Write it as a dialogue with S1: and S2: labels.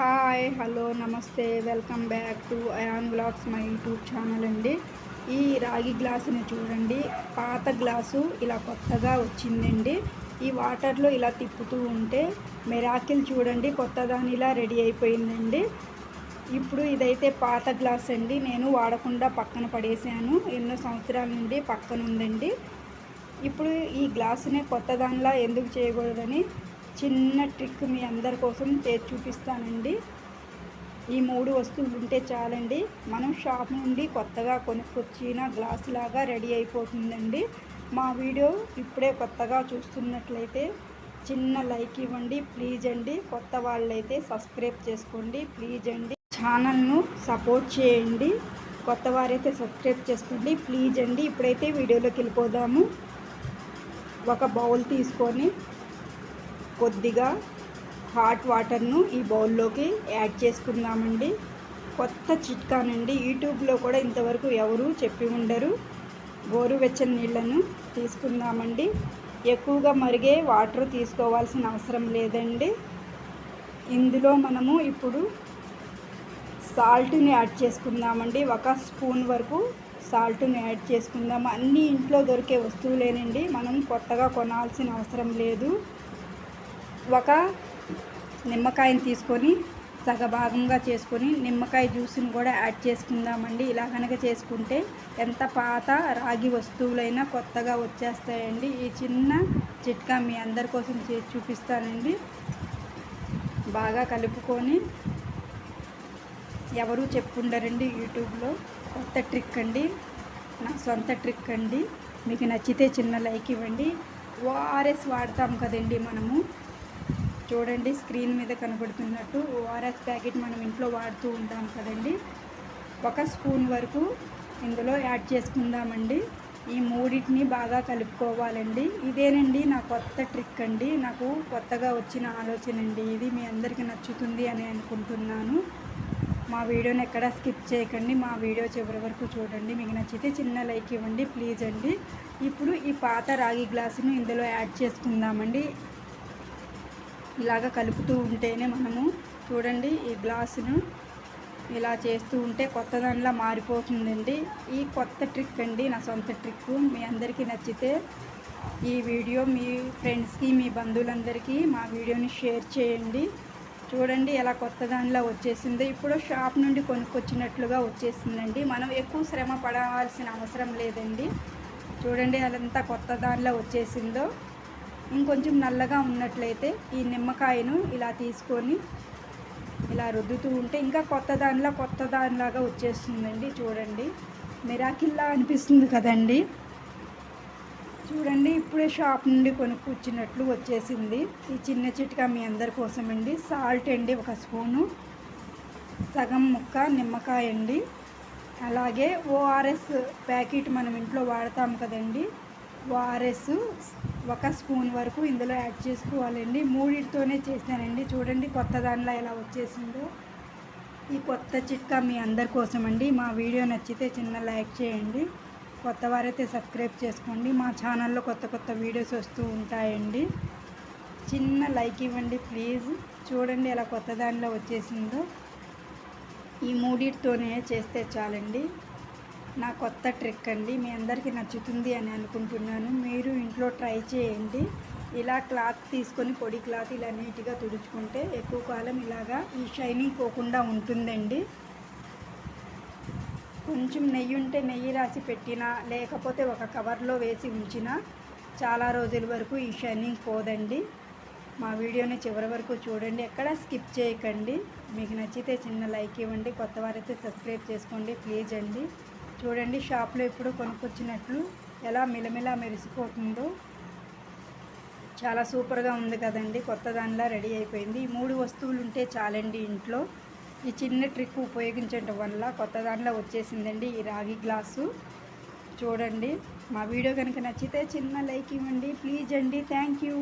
S1: Hi hello namaste. Welcome back to Ayan blogs my YouTube channel అండి. ఈ రాగి గ్లాసుని చూడండి. పాత గ్లాసు ఇలా కొత్తగా వచ్చిందండి. ఈ వాటర్లో ఇలా తిప్పుతూ ఉంటే మెరాకిల్ చూడండి కొత్తదాని ఇలా రెడీ అయిపోయిందండి. ఇప్పుడు ఇదైతే పాత గ్లాస్ అండి. నేను వాడకుండా పక్కన పడేసాను. ఎన్నో సంవత్సరాల నుండి పక్కన ఉందండి. ఇప్పుడు ఈ గ్లాసునే కొత్తదానిలా ఎందుకు చేయకూడదని చిన్న ట్రిక్ మీ అందరి కోసం చేసి చూపిస్తానండి. ఈ మూడు వస్తువులు ఉంటే చాలండి. మనం షాప్ నుండి కొత్తగా కొనుక్కొచ్చిన గ్లాస్ లాగా రెడీ అయిపోతుందండి. మా వీడియో ఇప్పుడే కొత్తగా చూస్తున్నట్లయితే చిన్న లైక్ ఇవ్వండి ప్లీజ్ అండి. కొత్త వాళ్ళైతే సబ్స్క్రైబ్ చేసుకోండి ప్లీజ్ అండి. ఛానల్ను సపోర్ట్ చేయండి. కొత్త వారైతే సబ్స్క్రైబ్ చేసుకోండి ప్లీజ్ అండి. ఇప్పుడైతే వీడియోలోకి వెళ్ళిపోదాము. ఒక బౌల్ తీసుకొని కొద్దిగా హాట్ వాటర్ను ఈ బౌల్లోకి యాడ్ చేసుకుందామండి. కొత్త చిట్కానండి. యూట్యూబ్లో కూడా ఇంతవరకు ఎవరు చెప్పి ఉండరు. గోరువెచ్చని నీళ్ళను తీసుకుందామండి. ఎక్కువగా మరిగే వాటర్ తీసుకోవాల్సిన అవసరం లేదండి. ఇందులో మనము ఇప్పుడు సాల్ట్ని యాడ్ చేసుకుందామండి. ఒక స్పూన్ వరకు సాల్ట్ని యాడ్ చేసుకుందాము. అన్నీ ఇంట్లో దొరికే వస్తువులేనండి. మనం కొత్తగా కొనాల్సిన అవసరం లేదు. ఒక నిమ్మకాయని తీసుకొని సగభాగంగా చేసుకొని నిమ్మకాయ జ్యూస్ని కూడా యాడ్ చేసుకుందామండి. ఇలా కనుక చేసుకుంటే ఎంత పాత రాగి వస్తువులైనా కొత్తగా వచ్చేస్తాయండి. ఈ చిన్న చిట్కా మీ అందరి కోసం చేసి చూపిస్తానండి. బాగా కలుపుకొని ఎవరు చెప్పుండరండి యూట్యూబ్లో. కొత్త ట్రిక్ అండి. నా సొంత ట్రిక్ అండి. మీకు నచ్చితే చిన్న లైక్ ఇవ్వండి. ఓఆర్ఎస్ వాడతాం కదండి మనము. చూడండి స్క్రీన్ మీద కనబడుతున్నట్టు ఓఆర్ఎస్ ప్యాకెట్ మనం ఇంట్లో వాడుతూ ఉంటాం కదండి. ఒక స్పూన్ వరకు ఇందులో యాడ్ చేసుకుందామండి. ఈ మూడింటిని బాగా కలుపుకోవాలండి. ఇదేనండి నా కొత్త ట్రిక్ అండి. నాకు కొత్తగా వచ్చిన ఆలోచన అండి. ఇది మీ అందరికీ నచ్చుతుంది అని అనుకుంటున్నాను. మా వీడియోని ఎక్కడ స్కిప్ చేయకండి. మా వీడియో చివరి వరకు చూడండి. మీకు నచ్చితే చిన్న లైక్ ఇవ్వండి ప్లీజ్ అండి. ఇప్పుడు ఈ పాత రాగి గ్లాసును ఇందులో యాడ్ చేసుకుందామండి. ఇలాగ కలుపుతూ ఉంటేనే మనము చూడండి ఈ గ్లాసును ఇలా చేస్తూ ఉంటే కొత్త దానిలా మారిపోతుందండి. ఈ కొత్త ట్రిక్ అండి నా సొంత ట్రిక్ మీ అందరికీ నచ్చితే ఈ వీడియో మీ ఫ్రెండ్స్కి మీ బంధువులందరికీ మా వీడియోని షేర్ చేయండి. చూడండి ఎలా కొత్త దానిలా వచ్చేసిందో. ఇప్పుడు షాప్ నుండి కొనుక్కొచ్చినట్లుగా వచ్చేసిందండి. మనం ఎక్కువ శ్రమ పడవలసిన అవసరం లేదండి. చూడండి అదంతా కొత్త దానిలో వచ్చేసిందో. ఇంకొంచెం నల్లగా ఉన్నట్లయితే ఈ నిమ్మకాయను ఇలా తీసుకొని ఇలా రుద్దుతూ ఉంటే ఇంకా కొత్త దానిలా కొత్త దానిలాగా వచ్చేస్తుందండి చూడండి. మిరాకిల్లా అనిపిస్తుంది కదండి. చూడండి ఇప్పుడే షాప్ నుండి కొనుక్కొచ్చినట్లు వచ్చేసింది. ఈ చిన్న చిట్కా మీ అందరి కోసమండి. సాల్ట్ అండి ఒక స్పూను. సగం ముక్క నిమ్మకాయ అండి. అలాగే ఓఆర్ఎస్ ప్యాకెట్ మనం ఇంట్లో వాడతాం కదండి. ఓఆర్ఎస్ ఒక స్పూన్ వరకు ఇందులో యాడ్ చేసుకోవాలండి. మూడింటితోనే చేశానండి చూడండి కొత్త దానిలో ఎలా వచ్చేసిందో. ఈ కొత్త చిట్కా మీ అందరి కోసం అండి మా వీడియో నచ్చితే చిన్న లైక్ చేయండి. కొత్త వారైతే సబ్స్క్రైబ్ చేసుకోండి. మా ఛానల్లో కొత్త కొత్త వీడియోస్ వస్తూ ఉంటాయండి. చిన్న లైక్ ఇవ్వండి ప్లీజ్. చూడండి ఎలా కొత్త దానిలో వచ్చేసిందో. ఈ మూడింటితోనే చేస్తే చాలండి. నా కొత్త ట్రిక్ అండి. మీ అందరికీ నచ్చుతుంది అని అనుకుంటున్నాను. మీరు ఇంట్లో ట్రై చేయండి. ఇలా క్లాత్ తీసుకొని పొడి క్లాత్ ఇలా నీట్గా తుడుచుకుంటే ఎక్కువ కాలం ఇలాగా ఈ షైనింగ్ పోకుండా ఉంటుందండి. కొంచెం నెయ్యి ఉంటే నెయ్యి రాసి పెట్టినా లేకపోతే ఒక కవర్లో వేసి ఉంచినా చాలా రోజుల వరకు ఈ షైనింగ్ పోదండి. మా వీడియోని చివరి వరకు చూడండి. ఎక్కడ స్కిప్ చేయకండి. మీకు నచ్చితే చిన్న లైక్ ఇవ్వండి. కొత్త వారైతే సబ్స్క్రైబ్ చేసుకోండి. ప్లీజ్ అండి. చూడండి షాప్లో ఎప్పుడు కొనుక్కొచ్చినట్లు ఎలా మిలమిలా మెరిసిపోతుందో. చాలా సూపర్గా ఉంది కదండి కొత్త దానిలా రెడీ అయిపోయింది. ఈ మూడు వస్తువులు ఉంటే చాలండి ఇంట్లో. ఈ చిన్న ట్రిక్ ఉపయోగించడం వల్ల కొత్త దానిలో వచ్చేసిందండి ఈ రాగి గ్లాసు. చూడండి మా వీడియో కనుక నచ్చితే చిన్న లైక్ ఇవ్వండి. ప్లీజ్ అండి థ్యాంక్ యూ.